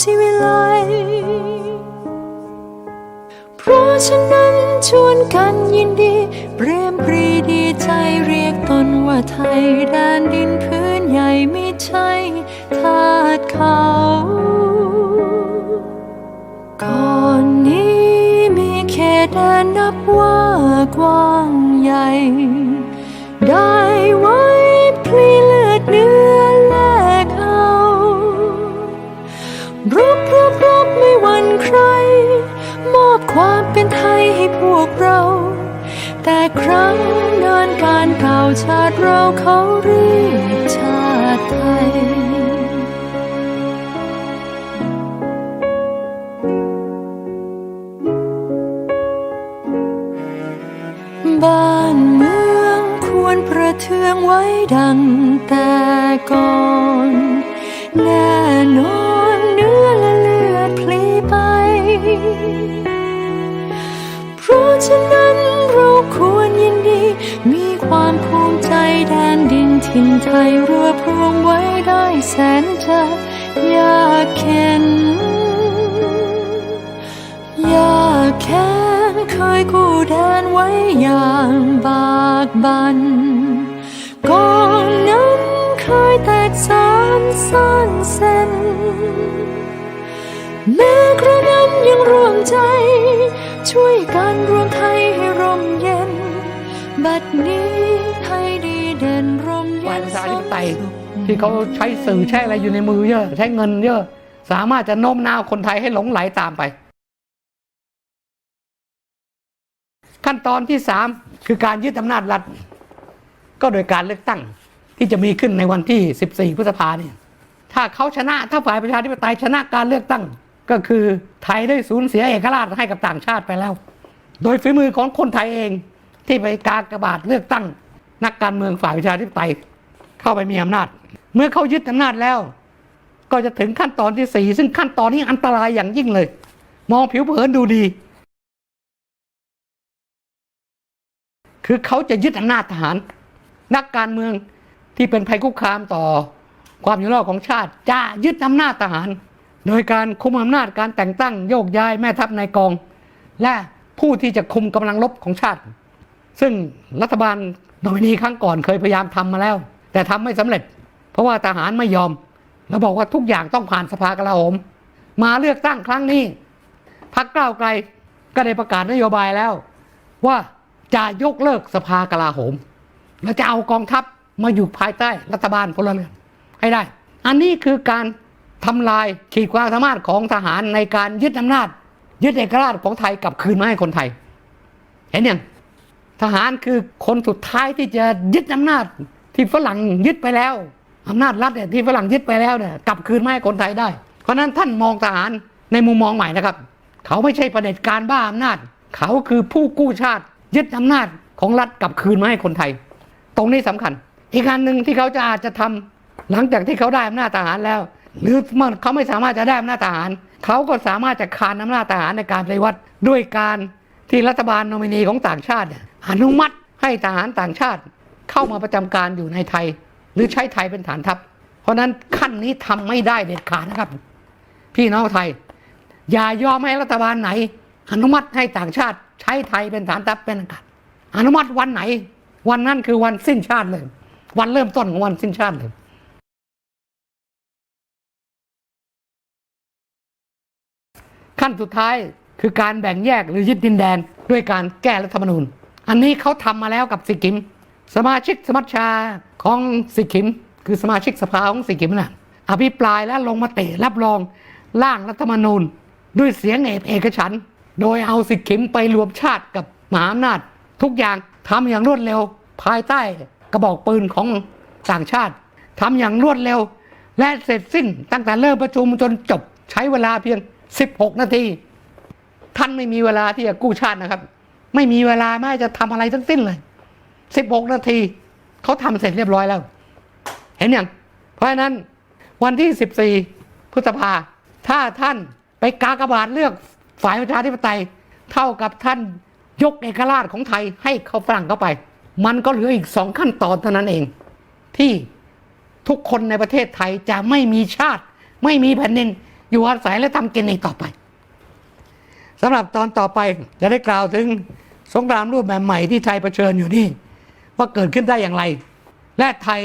สิวิไลเพราะฉะนั้นชวนกันยินดี เปรมปรีดีใจเรียกตนว่าไทยแดนดินพื้นใหญ่ไม่ใช่ทาสเขาก่อนนี้มีเขตแดนนับว่ากว้างใหญ่ ได้ไว้ เป็นไทยให้พวกเรา แต่ครั้งนานการเก่าชาติเราเขาเรียกชาติไทยบ้านเมืองควรประเทืองไว้ดังแต่ก่อน ถิ่นไทยรวบรวมไว้ได้แสนจะยากเข็นอยากแค้นเคยกู้แดนไว้อย่างบากบันก่อนนั้นเคยแตกสารสร้างเส้นแม้กระนั้นยังรวมใจ ช่วยกันรวมไทยให้ร่มเย็น บัดนี้ ไตยที่เขาใช้สื่อใช้อะไรอยู่ในมือเยอะใช้เงินเยอะ สามารถจะโน้มน้าวคนไทยให้หลงไหลตามไป ขั้นตอนที่สามคือการยึดอำนาจรัฐ ก็โดยการเลือกตั้งที่จะมีขึ้นในวันที่ 14 พฤษภาเนี่ยถ้าเขาชนะถ้าฝ่ายประชาธิปไตยชนะการเลือกตั้ง ก็คือไทยได้สูญเสียเอกราชให้กับต่างชาติไปแล้ว โดยฝีมือของคนไทยเองที่ไปกากระบาทเลือกตั้ง นักการเมืองฝ่ายประชาธิปไตย เข้าไปมีอำนาจ เมื่อเขายึดอำนาจแล้ว ก็จะถึงขั้นตอนที่สี่ซึ่งขั้นตอนนี้อันตรายอย่างยิ่งเลย มองผิวเผินดูดี คือเขาจะยึดอำนาจทหาร นักการเมืองที่เป็นภัยคุกคามต่อ ความอยู่รอดของชาติ จะยึดอำนาจทหาร โดยการคุมอำนาจการแต่งตั้งโยกย้ายแม่ทัพนายกอง และผู้ที่จะคุมกำลังรบของชาติ ซึ่งรัฐบาลโนมินีครั้งก่อนเคยพยายามทำมาแล้ว แต่ทำไม่สำเร็จ เพราะว่าทหารไม่ยอม แล้วบอกว่าทุกอย่างต้องผ่านสภากลาโหม มาเลือกตั้งครั้งนี้พรรคก้าวไกลก็ได้ประกาศนโยบายแล้ว ว่าจะยกเลิกสภากลาโหม แล้วจะเอากองทัพมาอยู่ภายใต้รัฐบาลพลเรือนให้ได้ อันนี้คือการทำลายขีดความสามารถของทหารในการยึดอำนาจ ยึดเอกราชของไทยกลับคืนมาให้คนไทย เห็นยังทหารคือคนสุดท้ายที่จะยึดอำนาจ ที่ฝรั่งยึดไปแล้วอำนาจรัฐเนี่ยที่ฝรั่งยึดไปแล้วเนี่ยกลับคืนมาให้คนไทยได้ เพราะนั้นท่านมองทหารในมุมมองใหม่นะครับ เขาไม่ใช่ประเด็จการบ้าอำนาจ เขาคือผู้กู้ชาติยึดอำนาจของรัฐกลับคืนมาให้คนไทย ตรงนี้สำคัญ อีกการหนึ่งที่เขาจะอาจจะทำหลังจากที่เขาได้อำนาจทหารแล้ว หรือเมื่อเขาไม่สามารถจะได้อำนาจทหาร เขาก็สามารถจะคานอำนาจทหารในการปฏิวัติด้วยการที่รัฐบาลโนมินีของต่างชาติ อนุมัติให้ทหารต่างชาติ เข้ามาประจำการอยู่ในไทย หรือใช้ไทยเป็นฐานทัพ เพราะนั้นขั้นนี้ทำไม่ได้เด็ดขาดนะครับ พี่น้องไทย อย่ายอมให้รัฐบาลไหน อนุมัติให้ต่างชาติใช้ไทยเป็นฐานทัพเป็นอันขาดอนุมัติวันไหน วันนั้นคือวันสิ้นชาติเลย วันเริ่มต้นของวันสิ้นชาติเลยขั้นสุดท้ายคือการแบ่งแยกหรือยึดดินแดนด้วยการแก้รัฐธรรมนูญ อันนี้เขาทำมาแล้วกับสิกิม สมาชิกสมัชชาของสิกิม คือสมาชิกสภาของสิกิมน่ะอภิปรายและลงมติรับรองร่างรัฐธรรมนูญ ด้วยเสียงเอกเอกฉัน โดยเอาสิกิมไปรวมชาติกับมหาอำนาจ ทุกอย่างทำอย่างรวดเร็ว ภายใต้กระบอกปืนของต่างชาติทำอย่างรวดเร็ว และเสร็จสิ้นตั้งแต่เริ่มประชุมจนจบใช้เวลาเพียง 16 นาที ท่านไม่มีเวลาที่จะกู้ชาตินะครับ ไม่มีเวลาไม่จะทำอะไรทั้งสิ้นเลย 16นาทีเขาทำเสร็จเรียบร้อยแล้ว เห็นยังเพราะฉะนั้นวันที่14พฤษภา ถ้าท่านไปกากบาทเลือกฝ่ายประชาธิปไตย เท่ากับท่านยกเอกราชของไทยให้เขาฝรั่งเข้าไป มันก็เหลืออีกสองขั้นตอนเท่านั้นเอง ที่ทุกคนในประเทศไทยจะไม่มีชาติ ไม่มีแผ่นดินอยู่อาศัยและทำกินอีกต่อไปสำหรับตอนต่อไปจะได้กล่าวถึงสงครามรูปแบบใหม่ที่ไทยเผชิญอยู่นี่ ว่าเกิดขึ้นได้อย่างไร และไทย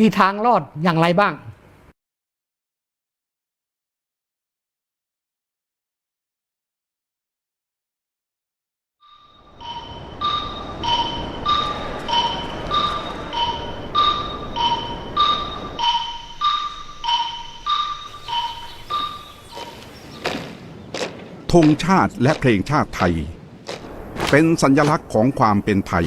มีทางรอดอย่างไรบ้างธงชาติและเพลงชาติไทย เป็นสัญลักษณ์ของความเป็นไทย